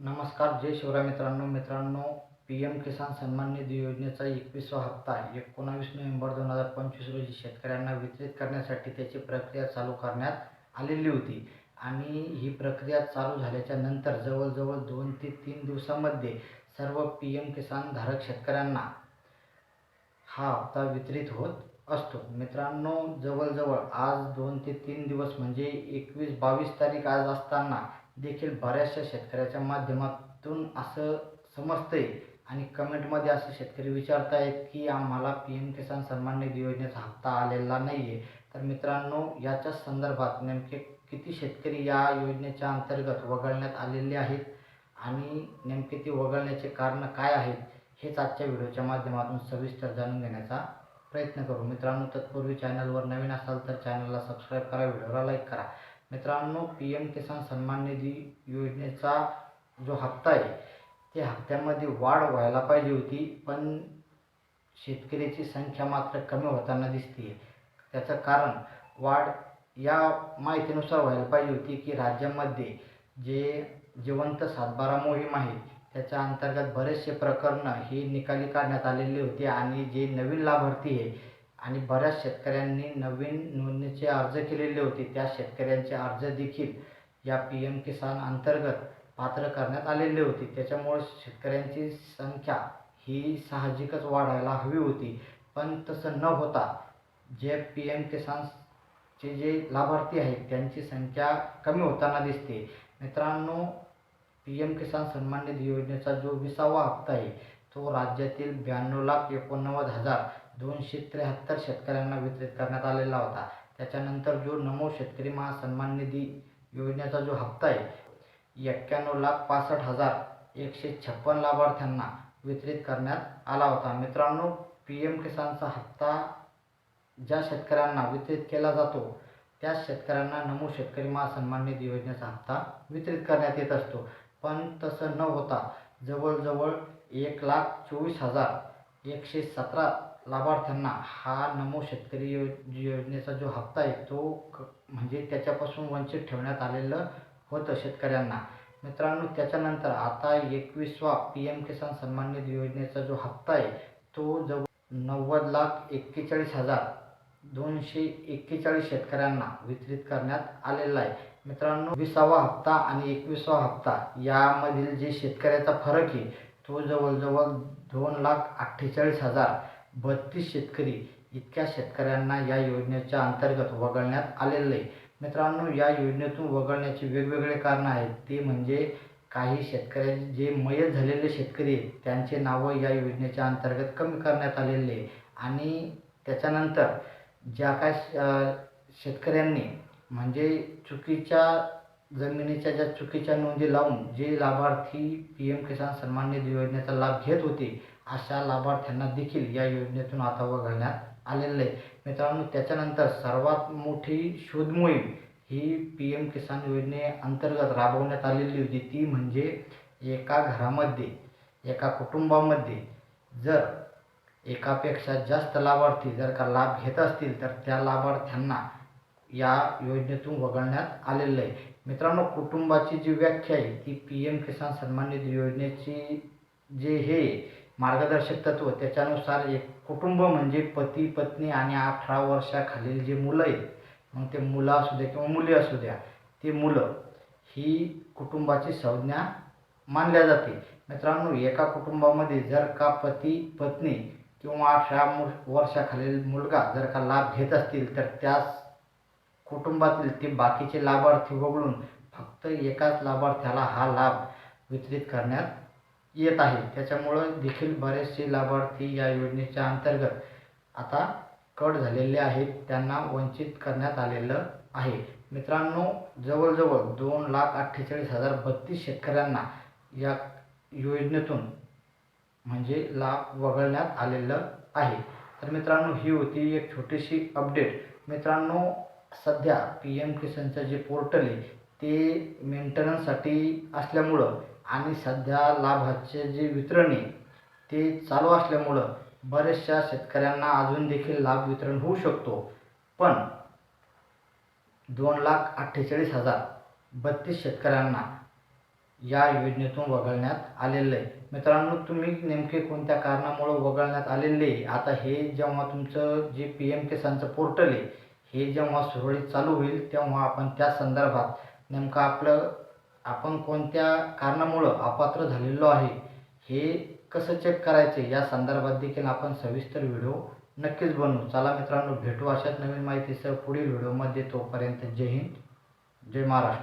नमस्कार जय शिवराय मित्रांनो. मित्रांनो पी एम किसान सन्मान निधी योजनेचा एकवीसवा हप्ता एकोणावीस नोव्हेंबर दोन हजार पंचवीस रोजी शेतकऱ्यांना वितरित करण्यासाठी त्याची प्रक्रिया चालू करण्यात आलेली होती. आणि ही प्रक्रिया चालू झाल्याच्यानंतर जवळजवळ दोन ते तीन दिवसामध्ये सर्व पी एम किसान धारक शेतकऱ्यांना हा हप्ता वितरित होत असतो. मित्रांनो जवळजवळ आज दोन ते तीन दिवस म्हणजे एकवीस बावीस तारीख आज असताना देखील बऱ्याचशा शेतकऱ्याच्या माध्यमातून असं समजतंय आणि कमेंटमध्ये असे शेतकरी विचारतायत की आम्हाला पी एम किसान सन्मान निधी योजनेचा हप्ता आलेला नाही आहे तर मित्रांनो याच्या संदर्भात नेमके किती शेतकरी या योजनेच्या अंतर्गत वगळण्यात आलेले आहेत आणि नेमके ती वगळण्याचे कारण काय आहेत हेच आजच्या व्हिडिओच्या माध्यमातून सविस्तर जाणून घेण्याचा प्रयत्न करू. मित्रांनो तत्पूर्वी चॅनलवर नवीन असाल तर चॅनलला सबस्क्राईब करा व्हिडिओला लाईक करा. मित्रांनो पी एम किसान सन्मान निधी योजनेचा जो हप्ता आहे त्या हप्त्यामध्ये वाढ व्हायला पाहिजे होती पण शेतकऱ्याची संख्या मात्र कमी होताना दिसते त्याचं कारण वाढ या माहितीनुसार व्हायला पाहिजे होती की राज्यामध्ये जे जिवंत सातबारा मोहीम आहे त्याच्या अंतर्गत बरेचसे प्रकरणं ही निकाली काढण्यात आलेली होती आणि जे नवीन लाभार्थी आहे आणि बऱ्याच शेतकऱ्यांनी नवीन नोंदणीचे अर्ज केलेले होते. त्या शेतकऱ्यांचे अर्ज देखील या पी एम किसान अंतर्गत पात्र करण्यात आलेले होते. त्याच्यामुळे शेतकऱ्यांची संख्या ही साहजिकच वाढायला हवी होती. पण तसं न होता जे पी एम किसानचे जे लाभार्थी आहेत त्यांची संख्या कमी होताना दिसते. मित्रांनो पी एम किसान सन्मान निधी योजनेचा जो विसावा हप्ता आहे तो राज्यातील ब्याण्णव लाख एकोणनव्वद हजार दोनशे त्र्याहत्तर शेतकऱ्यांना वितरित करण्यात आलेला होता. त्याच्यानंतर जो नमो शेतकरी महासन्मान निधी योजनेचा जो हप्ता आहे एक्क्याण्णव लाख पासष्ट हजार एकशे छप्पन लाभार्थ्यांना वितरित करण्यात आला होता. मित्रांनो पी एम किसानचा हप्ता ज्या शेतकऱ्यांना वितरित केला जातो त्या शेतकऱ्यांना नमो शेतकरी महासन्मान निधी योजनेचा हप्ता वितरित करण्यात येत असतो. पण तसं न होता जवळजवळ एक लाख चोवीस हजार एकशे सतरा लाभार्थ्यांना हा नमो शेतकरी यो योजनेचा जो हप्ता आहे तो क म्हणजे त्याच्यापासून वंचित ठेवण्यात आलेलं होतं शेतकऱ्यांना. मित्रांनो त्याच्यानंतर आता एकवीसवा पी एम किसान सन्मान निधी योजनेचा जो हप्ता आहे तो जवळ नव्वद लाख एक्केचाळीस हजार दोनशे एक्केचाळीस शेतकऱ्यांना वितरित करण्यात आलेला आहे. मित्रांनो विसावा हप्ता आणि एकविसावा हप्ता यामधील जे शेतकऱ्याचा फरक आहे तो जवळजवळ दोन लाख अठ्ठेचाळीस हजार बत्तीस शेतकरी इतक्या शेतकऱ्यांना या योजनेच्या अंतर्गत वगळण्यात आलेलं आहे. मित्रांनो या योजनेतून वगळण्याचे वेगवेगळे कारणं आहेत. ते म्हणजे काही शेतकऱ्यांचे जे मयत झालेले शेतकरी आहेत त्यांचे नावं या योजनेच्या अंतर्गत कमी करण्यात आलेले आहे. आणि त्याच्यानंतर ज्या काय शेतकऱ्यांनी म्हणजे चुकीच्या जमिनीच्या ज्या चुकीच्या नोंदी लावून जे लाभार्थी पी एम किसान सन्मान निधी योजनेचा लाभ घेत होते अशा लाभार्थ्यांना देखील या योजनेतून आता वगळण्यात आलेलं आहे. मित्रांनो त्याच्यानंतर सर्वात मोठी शोध मोहीम ही पी एम किसान योजनेअंतर्गत राबवण्यात आलेली होती. ती म्हणजे एका घरामध्ये एका कुटुंबामध्ये जर एकापेक्षा जास्त लाभार्थी जर का लाभ घेत असतील तर त्या लाभार्थ्यांना या योजनेतून वगळण्यात आलेलं आहे. मित्रांनो कुटुंबाची जी व्याख्या आहे ती पी एम किसान सन्मान निधी योजनेची जे हे मार्गदर्शक तत्व. त्याच्यानुसार एक कुटुंब म्हणजे पती पत्नी आणि अठरा वर्षाखालील जे मुलं आहेत मग ते मुलं असू द्या किंवा मुली असू द्या ती मुलं ही कुटुंबाची संज्ञा मानल्या जाते. मित्रांनो एका कुटुंबामध्ये जर का पती पत्नी किंवा अठरा मु वर्षाखालील मुलगा जर का लाभ घेत असतील तर त्याच कुटुंबातील ते बाकीचे लाभार्थी वगळून फक्त एकाच लाभार्थ्याला हा लाभ वितरित करण्यात येत आहे. त्याच्यामुळं देखील बरेचसे लाभार्थी या योजनेच्या अंतर्गत आता कट झालेले आहेत. त्यांना वंचित करण्यात आलेलं आहे. मित्रांनो जवळजवळ दोन लाख अठ्ठेचाळीस हजार बत्तीस शेतकऱ्यांना या योजनेतून म्हणजे लाभ वगळण्यात आलेलं आहे. तर मित्रांनो ही होती एक छोटीशी अपडेट. मित्रांनो सध्या पी एम किसानचं जे पोर्टल आहे ते मेंटेनन्ससाठी असल्यामुळं आणि सध्या लाभाचे जे वितरण आहे ते चालू असल्यामुळं बऱ्याचशा शेतकऱ्यांना अजून देखील लाभ वितरण होऊ शकतो. पण दोन लाख अठ्ठेचाळीस हजार बत्तीस शेतकऱ्यांना या योजनेतून वगळण्यात आलेलं आहे. मित्रांनो तुम्ही नेमके कोणत्या कारणामुळं वगळण्यात आलेले? आहे आता हे जेव्हा तुमचं जे पी एम किसानचं पोर्टल आहे हे जेव्हा सुरळीत चालू होईल तेव्हा आपण त्या संदर्भात नेमकं आपलं आपण कोणत्या कारणामुळं अपात्र झालेलो आहे हे कसं चेक करायचं? या संदर्भात देखील आपण सविस्तर व्हिडिओ नक्कीच बनवू. चला मित्रांनो भेटू अशाच नवीन माहितीसह पुढील व्हिडिओमध्ये. तोपर्यंत जय हिंद जय महाराष्ट्र.